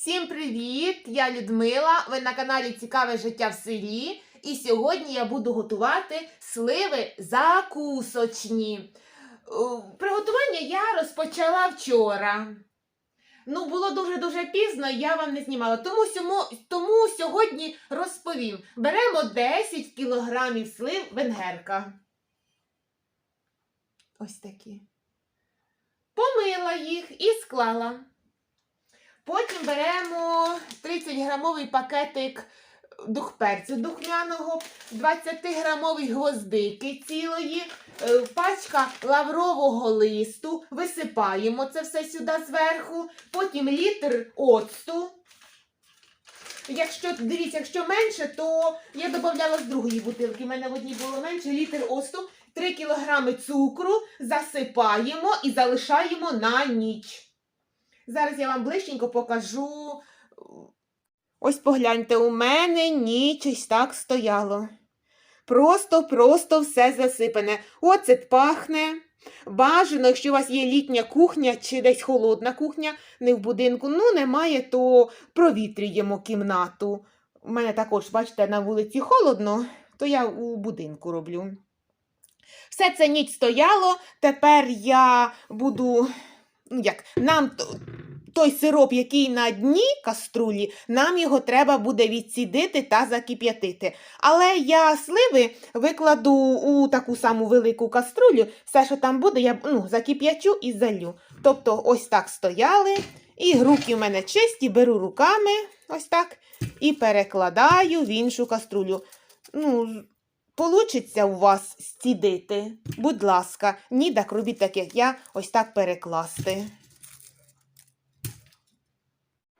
Всім привіт! Я Людмила. Ви на каналі Цікаве життя в селі. І сьогодні я буду готувати сливи закусочні. Приготування я розпочала вчора. Ну, було дуже-дуже пізно, я вам не знімала. Тому, сьому, тому сьогодні розповім. Беремо 10 кілограмів слив венгерка. Ось такі. Помила їх і склала. Потім беремо 30 грамовий пакетик духперцю духмяного, 20 грамовий гвоздики цілої, е, пачка лаврового листу, висипаємо це все сюди зверху, потім літр оцту. Якщо дивіться, якщо менше, то я додавала з другої бутилки. У мене в одній було менше літр оцту, 3 кілограми цукру засипаємо і залишаємо на ніч. Зараз я вам ближченько покажу. Ось погляньте, у мене ніч так стояло. Просто-просто все засипане. Оцет пахне. Бажано, якщо у вас є літня кухня чи десь холодна кухня, не в будинку, ну немає, то провітрюємо кімнату. У мене також, бачите, на вулиці холодно, то я у будинку роблю. Все це ніч стояло. Тепер я буду. Ну, як, нам той сироп, який на дні каструлі, нам його треба буде відсідити та закип'ятити. Але я сливи викладу у таку саму велику каструлю. Все, що там буде, я ну, закип'ячу і залю. Тобто, ось так стояли. І руки в мене чисті, беру руками, ось так, і перекладаю в іншу каструлю. Ну, Получиться у вас стідити. Будь ласка, ні, так робіть так, як я, ось так перекласти.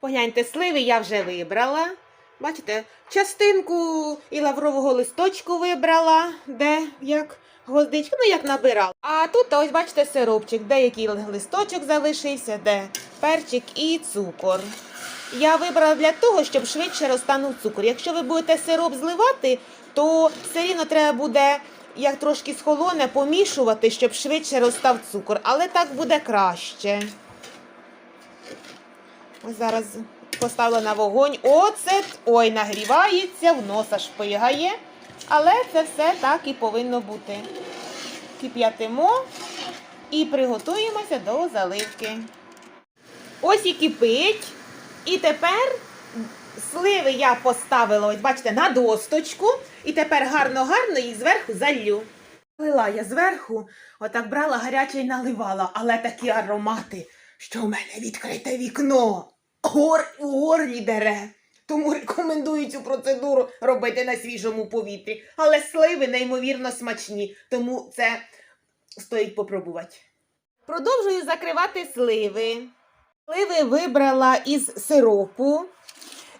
Погляньте, сливи я вже вибрала. Бачите, частинку і лаврового листочку вибрала, де як гвоздичка, ну як набирала. А тут ось бачите сиропчик, деякий листочок залишився, де перчик і цукор. Я вибрала для того, щоб швидше розтанув цукор. Якщо ви будете сироп зливати, то все рівно треба буде, як трошки схолоне, помішувати, щоб швидше розстав цукор. Але так буде краще. Зараз поставила на вогонь оцет. Ой, нагрівається, в носа шпигає. Але це все так і повинно бути. Кип'ятимо і приготуємося до заливки. Ось і кипить. І тепер сливи я поставила, ось бачите, на досточку. І тепер гарно-гарно їх зверху залью. Лила я зверху, отак брала гаряче і наливала, але такі аромати, що в мене відкрите вікно. Гор у горлі дере. Тому рекомендую цю процедуру робити на свіжому повітрі. Але сливи неймовірно смачні, тому це стоїть попробувати. Продовжую закривати сливи. Сливи вибрала із сиропу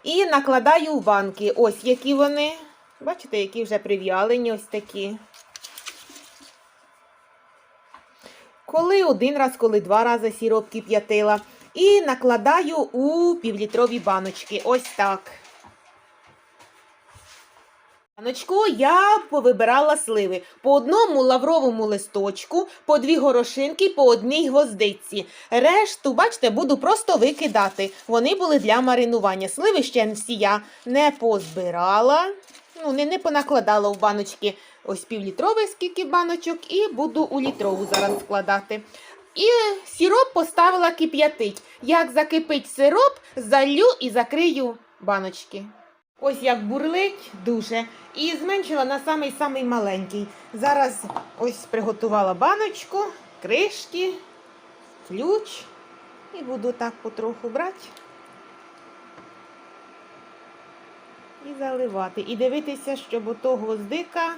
і накладаю в банки. Ось які вони. Бачите, які вже прив'ялені, ось такі. Коли один раз, коли два рази сироп кип'ятила. І накладаю у півлітрові баночки. Ось так. Баночку я повибирала сливи по одному лавровому листочку, по дві горошинки, по одній гвоздиці. Решту, бачите, буду просто викидати. Вони були для маринування. Сливи ще всі я не позбирала, ну, не, не понакладала в баночки. Ось півлітровий скільки баночок, і буду у літрову зараз складати. І сироп поставила кип'ятить. Як закипить сироп, залю і закрию баночки. Ось як бурлить дуже. І зменшила на самий-самий маленький. Зараз ось приготувала баночку, кришки, ключ. І буду так потроху брати. І заливати. І дивитися, щоб у того гвоздика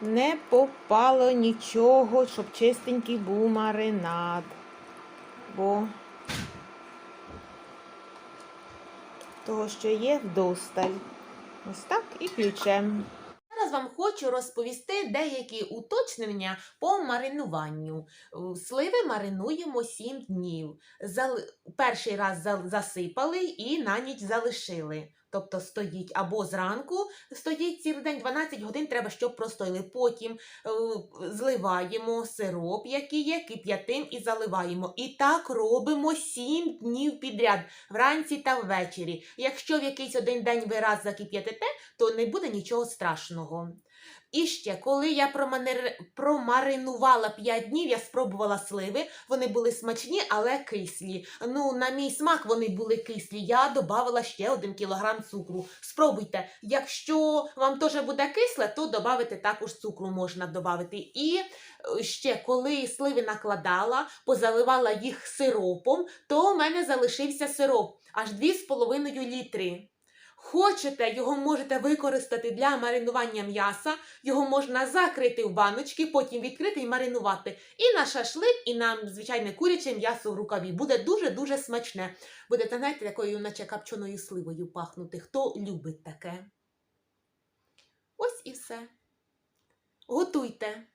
не попало нічого, щоб чистенький був маринад. Бо того, що є, вдосталь. Ось так і ключем. Зараз вам хочу розповісти деякі уточнення по маринуванню. Е, Сливи маринуємо 7 днів. Перший раз засипали і на ніч залишили. Тобто стоїть або зранку стоїть цілий день, 12 годин треба, щоб простоїли. Потім е, зливаємо сироп, який є, кип'ятим і заливаємо. І так робимо 7 днів підряд, вранці та ввечері. Якщо в якийсь один день ви раз закип'ятите, то не буде нічого страшного. І ще, коли я промаринувала 5 днів, я спробувала сливи. Вони були смачні, але кислі. Ну, на мій смак вони були кислі. Я додавала ще 1 кілограм цукру. Спробуйте. Якщо вам теж буде кисле, то додати також цукру можна додати. І е, ще, коли сливи накладала, позаливала їх сиропом, то у мене залишився сироп аж 2,5 літри. Хочете, його можете використати для маринування м'яса, його можна закрити в баночки, потім відкрити і маринувати. І на шашлик, і на звичайне куряче м'ясо в рукаві. Буде дуже-дуже смачне. Будете, знаєте, такою, наче капчоною сливою пахнути. Хто любить таке? Ось і все. Готуйте.